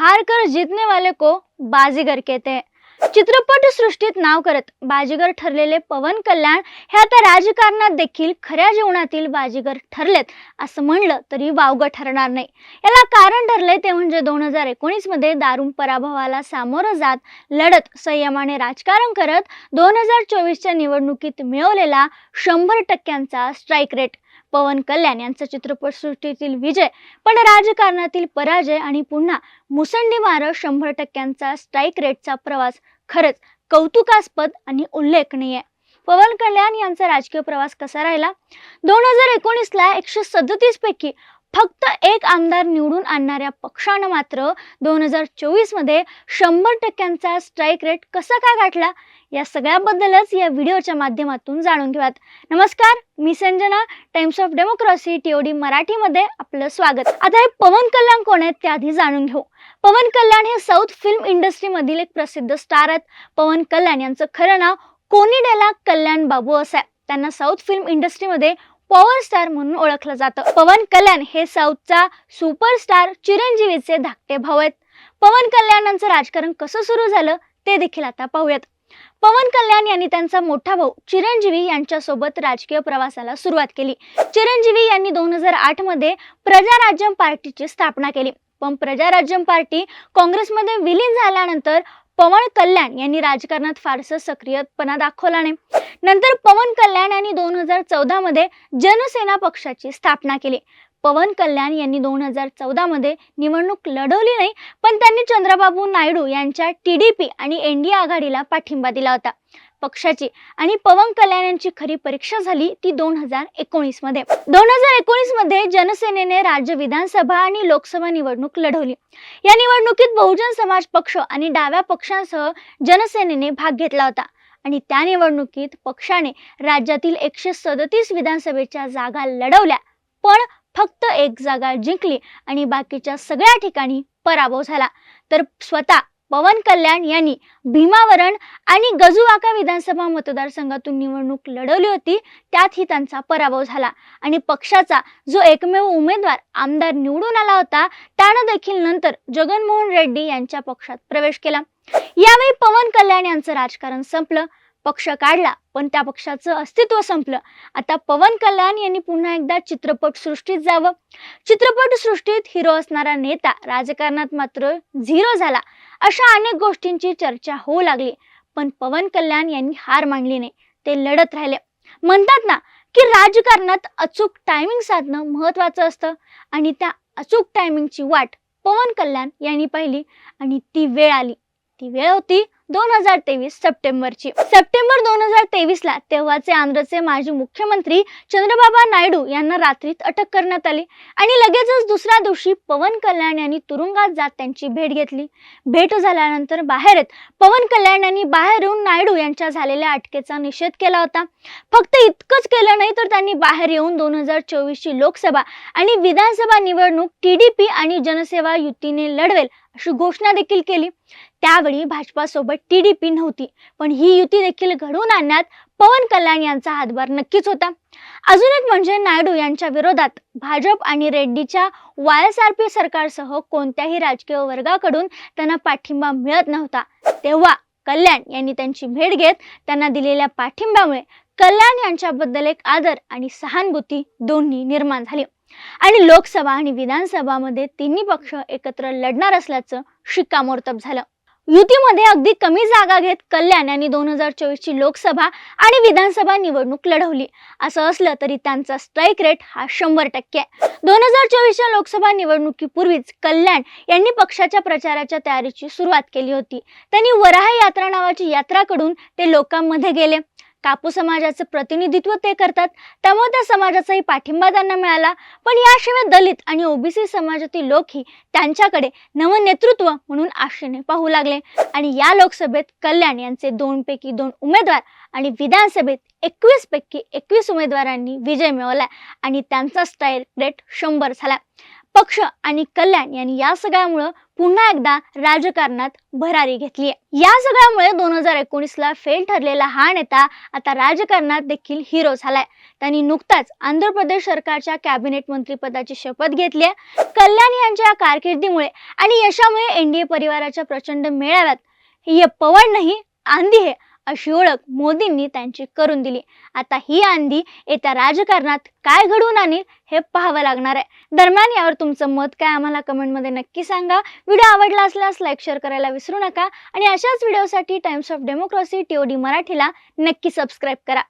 हार कर जीतने वाले को बाजीगर कहते हैं। चित्रपट सृष्टीत नाव करत बाजीगर ठरलेले पवन कल्याण हे आता राजकारणात देखील खऱ्या जीवनातील बाजीगर ठरलेत असं म्हणलं तरी वावगं ठरणार नाही. याला कारण ठरले ते म्हणजे दोन हजार एकोणीसमध्ये दारुण पराभवाला सामोरं जात लढत संयमाने राजकारण करत दोन हजार चोवीसच्या निवडणुकीत मिळवलेला शंभर टक्क्यांचा स्ट्राईक रेट पवन कल्याण यांचा चित्रपटसृष्टीतील विजय पण राजकारणातील पराजय आणि पुन्हा मुसंडी मारत शंभर टक्क्यांचा स्ट्राईक रेटचा प्रवास खरंच कौतुकास्पद आणि उल्लेखनीय. पवन कल्याण यांचा राजकीय प्रवास कसा राहिला? दोन हजार एकोणीसला एकशे सदतीस पैकी फक्त एक आमदार निवडून आणणाऱ्या पक्षानं मात्र दोन हजार चोवीसमध्ये शंभर टक्क्यांचा स्ट्राईक रेट कसा काय गाठला? या सगळ्याबद्दलच या व्हिडिओच्या माध्यमातून जाणून घेऊयात. नमस्कार मी Sanjana Times of Democracy TOD मराठीमध्ये आपलं स्वागत. आता हे पवन कल्याण कोण आहेत ते आधी जाणून घेऊ. पवन कल्याण हे साऊथ फिल्म इंडस्ट्रीमधील एक प्रसिद्ध स्टार आहेत. पवन कल्याण यांचं खरं नाव कोनिडेला कल्याण बाबू असं आहे. त्यांना साऊथ फिल्म इंडस्ट्रीमध्ये पॉवर स्टार म्हणून ओळखलं जातं. पवन कल्याण हे साऊथचा सुपरस्टार चिरंजीवीचे धाकटे भाऊ आहेत. पवन कल्याणांचं राजकारण कसं सुरू झालं ते देखील आता पाहूयात. पवन कल्याण यांनी त्यांचा मोठा भाऊ चिरंजीवी यांच्यासोबत राजकीय प्रवासाला सुरुवात केली. चिरंजीवी यांनी दोन हजार आठमध्ये प्रजाराज्यम पार्टीची स्थापना केली. पण प्रजाराज्यम पार्टी काँग्रेसमध्ये विलीन झाल्यानंतर पवन कल्याण यांनी राजकारणात फारसं सक्रियपणा दाखवला नाही. नंतर पवन कल्याण यांनी दोन हजार चौदा मध्ये जनसेना पक्षाची स्थापना केली. पवन कल्याण यांनी दोन हजार चौदा मध्ये निवडणूक लढवली नाही पण त्यांनी चंद्रबाबू नायडू यांच्या टीडीपी आणि एनडीए आघाडीला पाठिंबा दिला होता. पक्षाची आणि पवन कल्याण यांची खरी परीक्षा झाली ती दोन हजार एकोणीसमध्ये. दोन हजार एकोणीसमध्ये जनसेनेने राज्य विधानसभा आणि लोकसभा निवडणूक लढवली. या निवडणुकीत बहुजन समाज पक्ष आणि डाव्या पक्षांसह जनसेनेने भाग घेतला होता. आणि त्या निवडणुकीत पक्षाने राज्यातील एकशे सदतीस विधानसभेच्या जागा लढवल्या. पण फक्त एक जागा जिंकली आणि बाकीच्या सगळ्या ठिकाणी पराभव झाला. तर स्वतः पवन कल्याण यांनी भीमावरण आणि गजुवाका विधानसभा मतदारसंघातून निवडणूक लढवली होती त्यातही त्यांचा पराभव झाला. आणि पक्षाचा जो एकमेव उमेदवार आमदार निवडून आला होता त्यानं देखील नंतर जगनमोहन रेड्डी यांच्या पक्षात प्रवेश केला. यावेळी पवन कल्याण यांचं राजकारण संपलं. पक्ष काढला पण त्या पक्षाचं अस्तित्व संपलं. आता पवन कल्याण यांनी पुन्हा एकदा चित्रपट सृष्टीत जावं. चित्रपट सृष्टीत हिरो असणारा नेता राजकारणात मात्र झिरो झाला. अशा अनेक गोष्टींची चर्चा होऊ लागली पण पवन कल्याण यांनी हार मानली नाही. ते लढत राहिले. म्हणतात ना की राजकारणात अचूक टायमिंग साधणं महत्वाचं असतं आणि त्या अचूक टायमिंगची वाट पवन कल्याण यांनी पाहिली आणि ती वेळ आली. ती वेळ होती दोन हजार तेवीस सप्टेंबरची. सप्टेंबर दोन हजार तेवीस ला तेव्हाचे आंध्रचे माजी मुख्यमंत्री चंद्रबाबा नायडू यांना रात्रीत अटक करण्यात आली आणि लगेचच दुसऱ्या दिवशी पवन कल्याण यांनी तुरुंगात जात त्यांची भेट घेतली. भेट झाल्यानंतर बाहेर येत पवन कल्याण यांनी बाहेर येऊन नायडू यांच्या झालेल्या अटकेचा निषेध केला होता. फक्त इतकंच केलं नाही तर त्यांनी बाहेर येऊन दोन हजार चोवीसची लोकसभा आणि विधानसभा निवडणूक टीडीपी आणि जनसेवा युतीने लढवेल घोषणा देखील केली. त्यावेळी भाजपासोबत टी डी पी नव्हती पण ही युती देखील घडवून आणण्यात पवन कल्याण यांचा हातभार नक्कीच होता. अजून एक म्हणजे नायडू यांच्या विरोधात भाजप आणि रेड्डीच्या वाय एस आर पी सरकारसह कोणत्याही राजकीय वर्गाकडून त्यांना पाठिंबा मिळत नव्हता. तेव्हा कल्याण यांनी त्यांची भेट घेत त्यांना दिलेल्या पाठिंब्यामुळे कल्याण यांच्याबद्दल एक आदर आणि सहानुभूती दोन्ही निर्माण झाली. आणि लोकसभा आणि विधानसभामध्ये तिन्ही पक्ष एकत्र लढणार असल्याचं शिक्कामोर्तब झालं. युतीमध्ये अगदी कमी जागा घेत कल्याण यांनी दोन हजार चोवीसची लोकसभा आणि विधानसभा निवडणूक लढवली. असं असलं तरी त्यांचा स्ट्राईक रेट हा शंभर टक्के आहे. दोन हजार चोवीसच्या लोकसभा निवडणुकीपूर्वीच कल्याण यांनी पक्षाच्या प्रचाराच्या तयारीची सुरुवात केली होती. त्यांनी वराह यात्रा नावाची यात्रा कडून ते लोकांमध्ये गेले. कापू समाजाचं प्रतिनिधित्व ते करतात. त्यामुळे त्या समाजाचाही पाठिंबा त्यांना मिळाला. पण याशिवाय दलित आणि ओबीसी समाजातील लोकही त्यांच्याकडे नवनेतृत्व म्हणून आशेने पाहू लागले. आणि या लोकसभेत कल्याण यांचे दोनपैकी दोन उमेदवार आणि विधानसभेत एकवीस पैकी एकवीस उमेदवारांनी विजय मिळवला आणि त्यांचा स्ट्राईक रेट शंभर झाला. पक्ष आणि कल्याण यांनी या सगळ्यामुळं पुन्हा एकदा राजकारणात भरारी घेतली या सगळ्यामुळे दोन हजार एकोणीसला फेल ठरलेला हा नेता आता राजकारणात देखील हिरो झालाय. त्यांनी नुकताच आंध्र प्रदेश सरकारच्या कॅबिनेट मंत्रीपदाची शपथ घेतली आहे. कल्याण यांच्या कारकिर्दीमुळे आणि यशामुळे एनडीए परिवाराच्या प्रचंड मेळाव्यात. हे पवड नाही आंधी हे अशी ओळख मोदींनी त्यांची करून दिली. आता ही आंधी येत्या राजकारणात काय घडवून आणेल हे पाहावं लागणार आहे. दरम्यान यावर तुमचं मत काय आम्हाला कमेंटमध्ये नक्की सांगा. व्हिडिओ आवडला असल्यास लाईक शेअर करायला विसरू नका. आणि अशाच व्हिडिओसाठी टाइम्स ऑफ डेमोक्रेसी टीओडी मराठीला नक्की सबस्क्राईब करा.